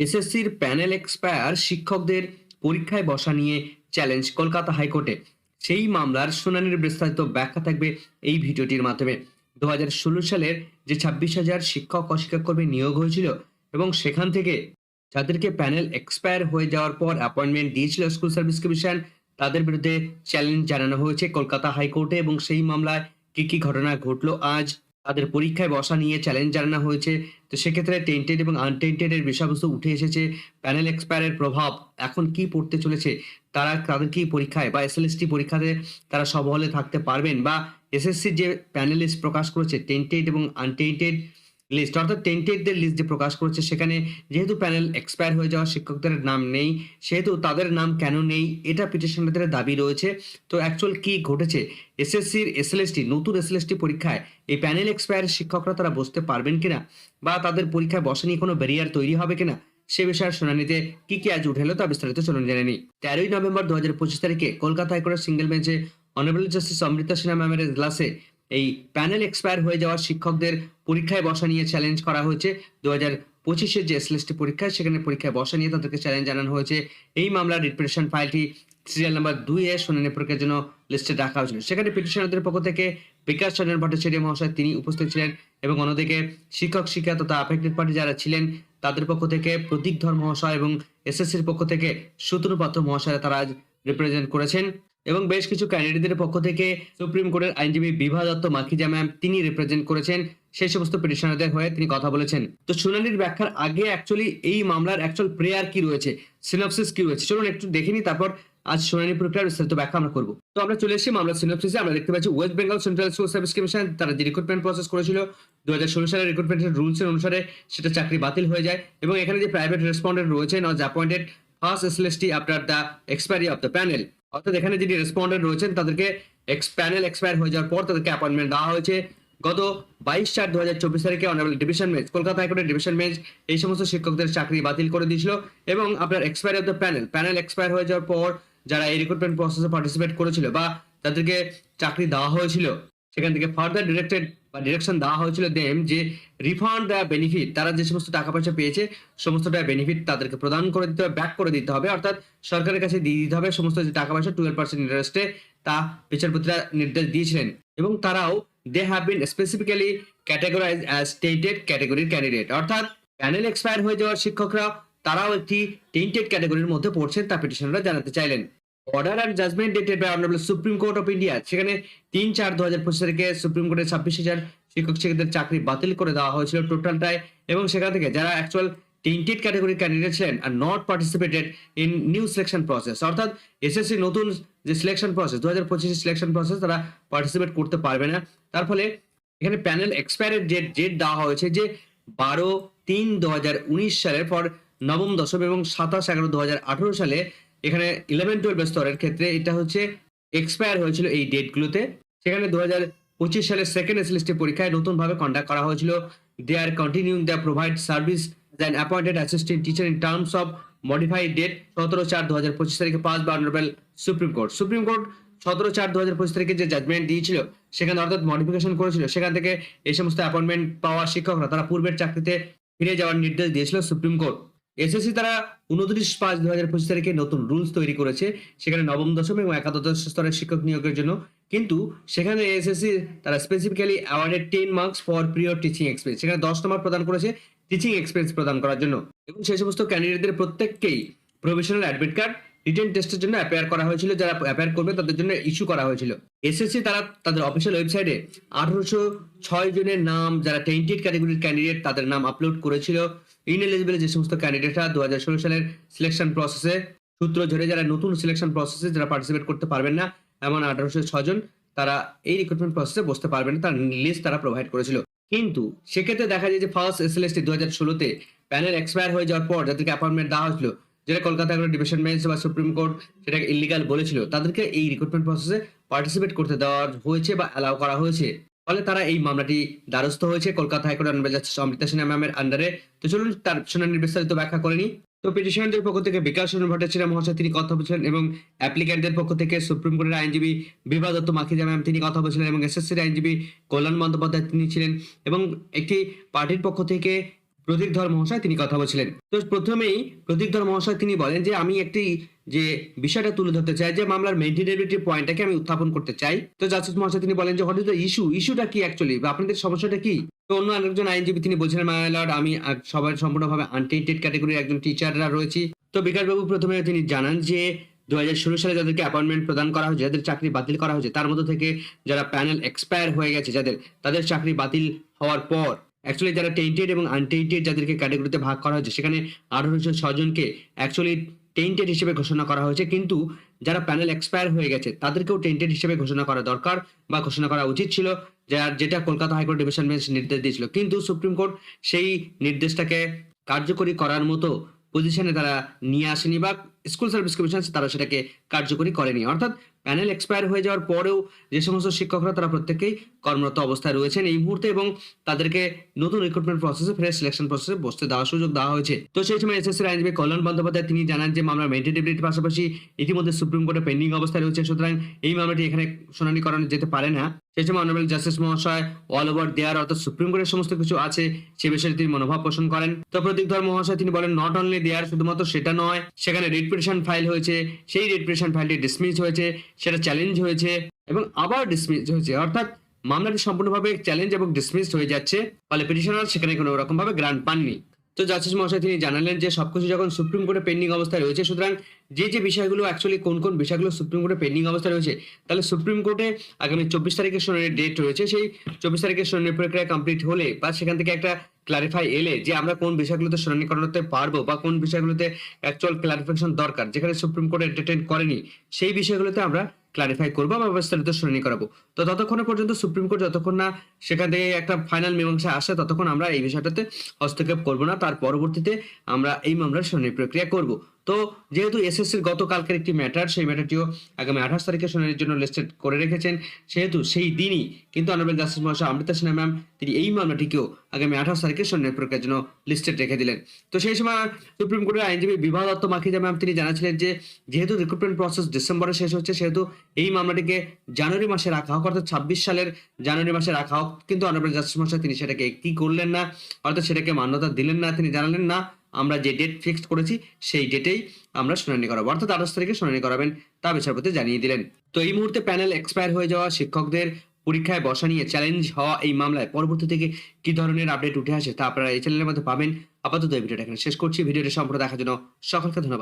এসএসসির panel expire শিক্ষকদের পরীক্ষায় বসা নিয়ে চ্যালেঞ্জ কলকাতা হাইকোর্টে। সেই মামলার শুনানির বিস্তারিত ব্যাখ্যা থাকবে এই ভিডিওটির মাধ্যমে। দু হাজার ষোলো সালের যে ছাব্বিশ হাজার শিক্ষক অশিক্ষক অশিক্ষাকর্মী নিয়োগ হয়েছিল এবং সেখান থেকে যাদেরকে প্যানেল এক্সপায়ার হয়ে যাওয়ার পর অ্যাপয়েন্টমেন্ট দিয়েছিল স্কুল সার্ভিস কমিশন, তাদের বিরুদ্ধে চ্যালেঞ্জ জানানো হয়েছে কলকাতা হাইকোর্টে এবং সেই মামলায় কি কি ঘটনা ঘটলো আজ তাদের পরীক্ষায় বসা নিয়ে চ্যালেঞ্জ জানানো হয়েছে। তো সেক্ষেত্রে টেন্টেড এবং আনটেন্টেড এর বিষয়বস্তু উঠে এসেছে প্যানেল এক্সপায়ারের প্রভাব। এখন কি পড়তে চলেছে? তারা, তাদের কি পরীক্ষায় বা এসএলএসটি পরীক্ষাতে তারা সবহলে থাকতে পারবেন? বা এসএসসি যে প্যানেলিস্ট প্রকাশ করেছে টেন্টেড এবং আনটেন্টেড লিস্ট অর্থাৎ টেন্টেডদের লিস্ট যে প্রকাশ করেছে, সেখানে যেহেতু প্যানেল এক্সপায়ার হয়ে যাওয়া শিক্ষকদের নাম নেই, সেহেতু তাদের নাম কেন নেই, এটা পিটিশনারদের দাবি রয়েছে। তো অ্যাকচুয়াল কি ঘটেছে? এসএসসির এসএলএসটি নতুন এসএলএসটি পরীক্ষায় এই প্যানেল এক্সপায়ার শিক্ষকরা তারা বসতে পারবেন কিনা? বা তাদের পরীক্ষায় বসা নিয়ে কোনো ব্যারিয়ার তৈরি হবে কিনা? সে বিষয়ে শুনানিতে কি কি আজ উঠে এলো তা বিস্তারিত চলুন জেনে নিই। তেরোই নভেম্বর দু হাজার পঁচিশ তারিখে কলকাতা হাইকোর্টের সিঙ্গেল বেঞ্চে অনারেবল জাস্টিস অমৃতা সিনহা ম্যামের এজলাসে এই প্যানেল এক্সপায়ার হয়ে যাওয়া শিক্ষকদের পরীক্ষায় বসা নিয়ে চ্যালেঞ্জ করা হয়েছে। দু হাজার পঁচিশের যে এসএলএসটি পরীক্ষায় সেখানে পরীক্ষায় বসা নিয়ে তাদেরকে চ্যালেঞ্জ জানানো হয়েছে। এই মামলার রিপ্রেশন ফাইলটি সিরিয়াল নাম্বার দুই এ শুনানি প্রক্রিয়ার জন্য লিস্টে রাখা হয়েছিল। সেখানে পিটিশনারদের পক্ষ থেকে বিকাশ চন্দ্র ভট্টাচার্য মহাশয়, তিনি উপস্থিত ছিলেন এবং অন্যদিকে শিক্ষক শিক্ষা তথা আফেক্টেড পার্টি যারা ছিলেন, তাদের পক্ষ থেকে প্রতীক ধর মহাশয় এবং এসএসসির পক্ষ থেকে সুতনু পাত্র মহাশয় তারা আজ রিপ্রেজেন্ট করেছেন। এবং বেশ কিছু ক্যান্ডিডেটদের পক্ষ থেকে সুপ্রিম কোর্টের আইনজীবী বিভা দত্ত মাখিজা ম্যাম তিনি রিপ্রেজেন্ট করেছেন। সেই সমস্ত পিটিশনারদের হয়ে তিনি কথা বলেছেন। তো শুনানির ব্যাখ্যার আগে অ্যাকচুয়ালি এই মামলার অ্যাকচুয়াল প্রেয়ার কি রয়েছে? সিনপসিস কি রয়েছে? চলুন একটু দেখে তারপর আজ শুনানি প্রক্রিয়ার বিস্তারিত ব্যাখ্যা আমরা করব। তো আমরা চলে এসেছি মামলা সিনপসিসে আমরা দেখতে পাচ্ছি west Bengal central school service commission তারা যে রিক্রুটমেন্ট প্রসেস করেছিল দু হাজার ষোলো সালের রিক্রুটমেন্টের রুলসের অনুসারে সেটা চাকরি বাতিল হয়ে যায় এবং এখানে যে প্রাইভেট রেসপন্ডেন্ট রয়েছে নজ appointed first SLST after the expiry of the panel অর্থাৎ এখানে যিনি রেসপন্ডেন্ট রয়েছেন, তাদেরকে এক্স প্যানেল এক্সপায়ার হয়ে যাওয়ার পর তাদেরকে অ্যাপয়েন্টমেন্ট দেওয়া হয়েছে। গত বাইশ চার দু হাজার চব্বিশ তারিখে অনারেবল ডিভিশন বেঞ্চ কলকাতা হাইকোর্টের ডিভিশন বেঞ্চ এই সমস্ত শিক্ষকদের চাকরি বাতিল করে দিয়েছিল এবং আপনার expire of the panel panel expire হয়ে যাওয়ার পর যারা এই রিক্রুটমেন্ট প্রসেসে পার্টিসিপেট করেছিল বা তাদেরকে চাকরি দেওয়া হয়েছিল, সেখান থেকে ফার্দার ডিরেক্টেড বা ডিরেকশন দেওয়া হয়েছিল দেম যে রিফান্ড দেওয়া বেনিফিট তারা যে সমস্ত টাকা পয়সা পেয়েছে সমস্তটা বেনিফিট তাদেরকে প্রদান করে দিতে হবে ব্যাক করে দিতে হবে। অর্থাৎ সরকারের কাছে দিয়ে দিতে হবে সমস্ত যে টাকা পয়সা টুয়েলভ পার্সেন্ট ইন্টারেস্টে তা বিচারপতিরা নির্দেশ দিয়েছিলেন। এবং তারাও they have been specifically categorise as tainted ক্যাটাগরির ক্যান্ডিডেট অর্থাৎ প্যানেল এক্সপায়ার হয়ে যাওয়ার শিক্ষকরা, তারাও একটি টেন্টেড ক্যাটাগরির মধ্যে পড়ছেন তা পিটিশনাররা জানাতে চাইলেন। Order and judgment dated by honourable supreme court of India সেখানে তিন চার দু হাজার পঁচিশ তারিখে সুপ্রিম কোর্টের ছাব্বিশ হাজার শিক্ষক শিক্ষকদের চাকরি বাতিল করে দেওয়া হয়েছিল টোটালটায় এবং সেখান থেকে যারা অ্যাকচুয়াল টেন্টেড ক্যাটাগরির ক্যান্ডিডেট ছিলেন আর not participated in new selection process অর্থাৎ এসএসসি নতুন যে সিলেকশন প্রসেস দু হাজার পঁচিশের সিলেকশন প্রসেস তারা পার্টিসিপেট করতে পারবে না। তার ফলে এখানে প্যানেল এক্সপায়ারের ডেট ডেট দেওয়া হয়েছে যে বারো তিন দু হাজার উনিশ সালের পর নবম দশম এবং সাতাশ এগারো দু হাজার আঠেরো সালে এখানে ইলেভেন টুয়েলভ স্তরের ক্ষেত্রে এটা হচ্ছে এক্সপায়ার হয়েছিল এই ডেটগুলোতে সেখানে দু হাজার পঁচিশ সালের সেকেন্ড এসএলএসটি পরীক্ষায় নতুনভাবে কন্ডাক্ট করা হয়েছিল। They are continuing the provide service than appointed assistant teacher in terms of modified date সতেরো চার দু হাজার পঁচিশ তারিখে পাস বা honourable supreme court supreme court সতেরো চার দু হাজার পঁচিশ তারিখে যে জাজমেন্ট দিয়েছিল, সেখানে অর্থাৎ মডিফিকেশন করেছিল, সেখান থেকে এই সমস্ত অ্যাপয়েন্টমেন্ট পাওয়া শিক্ষকরা, তারা পূর্বের চাকরিতে ফিরে যাওয়ার নির্দেশ দিয়েছিল সুপ্রিম কোর্ট এসএসসি তারা উনত্রিশ পাঁচ দু হাজার পঁচিশ তারিখে নতুন রুলস তৈরি করেছে। সেখানে নবম, দশম এবং একাদশ স্তরের শিক্ষক নিয়োগের জন্য। কিন্তু সেখানে এসএসসি তারা specifically awarded ten marks for prior teaching experience সেখানে দশ নম্বর প্রদান করেছে টিচিং এক্সপিরিয়েন্স প্রদান করার জন্য। এবং সেই সমস্ত ক্যান্ডিডেটদের প্রত্যেককেই প্রফেশনাল অ্যাডমিট কার্ড রিটেন টেস্টের জন্য অ্যাপেয়ার করা হয়েছিল। যারা অ্যাপেয়ার করবে তাদের জন্য ইস্যু করা হয়েছিল। এসএসসি তারা তাদের অফিসিয়াল ওয়েবসাইটে আঠারোশো ছয় জনের নাম, যারা টেন্টেড ক্যাটাগরির ক্যান্ডিডেট তাদের নাম আপলোড করেছিল। ইনএলিজিবল যে সমস্ত ক্যান্ডিডেটরা দু হাজার ষোলো সালের সিলেকশন প্রসেসে সূত্র ধরে যারা নতুন সিলেকশন প্রসেসে যারা পার্টিসিপেট করতে পারবেন না, এমন আঠারোশো ছজন তারা এই রিক্রুটমেন্ট প্রসেসে বসতে পারবেন না, তার লিস্ট তারা প্রোভাইড করেছিল। কিন্তু সেক্ষেত্রে দেখা যায় যে ফার্স্ট এসএলএসটি দু হাজার ষোলোতে প্যানেল এক্সপায়ার হয়ে যাওয়ার পর যাদেরকে অ্যাপয়েন্টমেন্ট দেওয়া হয়েছিল, যেটা Kolkata high court division bench বা সুপ্রিম কোর্ট সেটাকে ইলিগাল বলেছিল, তাদেরকে এই রিক্রুটমেন্ট প্রসেসে পার্টিসিপেট করতে দেওয়া হয়েছে বা অ্যালাউ করা হয়েছে। ফলে তারা এই মামলাটি দ্বারস্থ হয়েছে। Kolkata high court honourable justice Amrita Sinha ম্যামের আন্ডারে তো চলুন, তার শুনানির বিস্তারিত ব্যাখ্যা করে নিই। তো পিটিশনারদের পক্ষ থেকে বিকাশ চন্দ্র ভট্টাচার্য মহাশয় তিনি কথা বলছিলেন এবং অ্যাপ্লিক্যান্টদের পক্ষ থেকে সুপ্রিম কোর্টের আইনজীবী বিভা দত্ত মাখিজা ম্যাম তিনি কথা বলছিলেন এবং এসএসসির আইনজীবী কল্যাণ বন্দ্যোপাধ্যায় তিনি ছিলেন এবং একটি পার্টির পক্ষ থেকে প্রতীক ধর মহাশয় তিনি কথা বলছিলেন। তো প্রথমেই প্রতীক ধর মহাশয় তিনি বলেন যে, আমি একটি যে বিষয়টা তুলে ধরতে চাই, যে মামলার মেইনটেনেবিলিটি পয়েন্টটাকে আমি উত্থাপন করতে চাই। তো জাস্টিস মহাশয় তিনি বলেন যে হোয়াট ইজ দ্য ইস্যু ইস্যুটা কি অ্যাকচুয়ালি বা আপনাদের সমস্যাটা কি? তো অন্য আরেকজন আইনজীবী তিনি বলছিলেন মাই লর্ড আমি সবার সম্পূর্ণভাবে আনটেন্টেড ক্যাটাগরির একজন টিচাররা রয়েছি। তো বিকাশবাবু প্রথমে তিনি জানান যে দু হাজার ষোলো সালে যাদেরকে অ্যাপয়েন্টমেন্ট প্রদান করা হয়েছে, যাদের চাকরি বাতিল করা হয়েছে, তার মধ্যে থেকে যারা প্যানেল এক্সপায়ার হয়ে গেছে, যাদের, তাদের চাকরি বাতিল হওয়ার পর অ্যাকচুয়ালি যারা টেন্টেড এবং আনটেন্টেড যাদেরকে ক্যাটাগরিতে ভাগ করা হয়েছে, সেখানে আঠারোশো ছজনকে অ্যাকচুয়ালি টেন্টেড হিসেবে ঘোষণা করা হয়েছে। কিন্তু যারা প্যানেল এক্সপায়ার হয়ে গেছে, তাদেরকেও টেন্টেড হিসেবে ঘোষণা করা দরকার বা ঘোষণা করা উচিত ছিল যার যেটা কলকাতা হাইকোর্ট ডিভিশন বেঞ্চ নির্দেশ দিয়েছিল। কিন্তু সুপ্রিম কোর্ট সেই নির্দেশটাকে কার্যকরী করার মতো পজিশনে তারা নিয়ে আসেনি বা স্কুল সার্ভিস কমিশন তারা সেটাকে কার্যকরী করেনি। অর্থাৎ প্যানেল এক্সপায়ার হয়ে যাওয়ার পরেও যে সমস্ত শিক্ষকরা তারা প্রত্যেকেই কর্মরত অবস্থায় রয়েছেন এই মুহূর্তে এবং তাদেরকে নতুন রিক্রুটমেন্ট প্রসেসে ফ্রেশ সিলেকশন প্রসেসে বসতে দেওয়ার সুযোগ দেওয়া হয়েছে। তো সেই সময় এসএসসির আইনজীবী কল্যাণ বন্দ্যোপাধ্যায় তিনি জানান যে, মামলার মেইনটেনেবিলিটির পাশাপাশি ইতিমধ্যে সুপ্রিম কোর্টে পেন্ডিং অবস্থায় রয়েছে, সুতরাং এই মামলাটি এখানে শুনানি করানো যেতে পারে না। সেই সময় অনারেবল জাস্টিস মহাশয় অল ওভার দেয়ার অর্থাৎ সুপ্রিম কোর্টের সমস্ত কিছু আছে, সে বিষয়ে তিনি মনোভাব পোষণ করেন। তো প্রতীক ধর মহাশয় তিনি বলেন নট অনলি দেয়ার শুধুমাত্র সেটা নয়, সেখানে রিট পিটিশন ফাইল হয়েছে। সেই রিট পিটিশন ফাইলটি ডিসমিস হয়েছে। সেটা চ্যালেঞ্জ হয়েছে এবং আবার ডিসমিস হয়েছে। অর্থাৎ মামলাটি সম্পূর্ণভাবে চ্যালেঞ্জ এবং ডিসমিস হয়ে যাচ্ছে, ফলে পিটিশনার সেখানে কোনো রকম ভাবে গ্রান্ট পাননি। তো জাস্টিস মহাশয় তিনি জানালেন যে সবকিছু যখন সুপ্রিম কোর্টে পেন্ডিং অবস্থায় রয়েছে, সুতরাং যে যে বিষয়গুলো অ্যাকচুয়ালি কোন কোন বিষয়গুলো সুপ্রিম কোর্টে পেন্ডিং অবস্থায় রয়েছে, তাহলে সুপ্রিম কোর্টে আগামী চব্বিশ তারিখের শুনানির ডেট রয়েছে। সেই চব্বিশ তারিখের শুনানি প্রক্রিয়া কমপ্লিট হলে বা সেখান থেকে একটা ক্লারিফাই এলে যে আমরা কোন বিষয়গুলোতে শুনানি করাতে পারব বা কোন বিষয়গুলোতে অ্যাকচুয়াল ক্লারিফিকেশন দরকার, যেখানে সুপ্রিম কোর্ট এন্টারটেন করেনি, সেই বিষয়গুলোতে আমরা ক্লারিফাই করব বা বিস্তারিত শুনানি করাবো। তো ততক্ষণ পর্যন্ত সুপ্রিম কোর্ট যতক্ষণ না সেখান থেকে একটা ফাইনাল মীমাংসা আসে, ততক্ষণ আমরা এই বিষয়টাতে হস্তক্ষেপ করব না। তার পরবর্তীতে আমরা এই মামলার শুনানি প্রক্রিয়া করব। তো যেহেতু এসএসসির গতকালকের একটি ম্যাটার সেই ম্যাটারটিও আগামী আঠাশ তারিখে শুনানির জন্য লিস্টেড করে রেখেছেন। সেহেতু সেই দিনই কিন্তু অনারেবল জাস্টিস মহাশয় অমৃতা সিনহা ম্যাম তিনি এই মামলাটিকেও আগামী আঠাশ তারিখে শুনানি প্রক্রিয়ার জন্য লিস্টেড রেখে দিলেন। তো সেই সময় সুপ্রিম কোর্টের আইনজীবী বিবাহ দত্ত মাখিজা ম্যাম তিনি জানাচ্ছিলেন যে যেহেতু রিক্রুটমেন্ট প্রসেস ডিসেম্বরে শেষ হচ্ছে, সেহেতু এই মামলাটিকে জানুয়ারি মাসে রাখা হোক, অর্থাৎ ছাব্বিশ সালের জানুয়ারি মাসে রাখা হোক, কিন্তু অনারেবল জাস্টিস মহাশয় তিনি সেটাকে কি করলেন না, অর্থাৎ সেটাকে মান্যতা দিলেন না, তিনি জানালেন না। আমরা যে ডেট ফিক্সড করেছি, সেই ডেটেই আমরা শুনানি করাবো। অর্থাৎ আঠাশ তারিখে শুনানি করাবেন, তা বিচারপতি জানিয়ে দিলেন। তো এই মুহূর্তে প্যানেল এক্সপায়ার হয়ে যাওয়া শিক্ষকদের পরীক্ষায় বসা নিয়ে চ্যালেঞ্জ হওয়া এই মামলায় পরবর্তী থেকে কি ধরনের আপডেট উঠে আসে তা আপনারা এই চ্যানেলের মধ্যে পাবেন। আপাতত এই ভিডিওটা এখানে শেষ করছি। ভিডিওটি সম্পূর্ণ দেখার জন্য সকলকে ধন্যবাদ।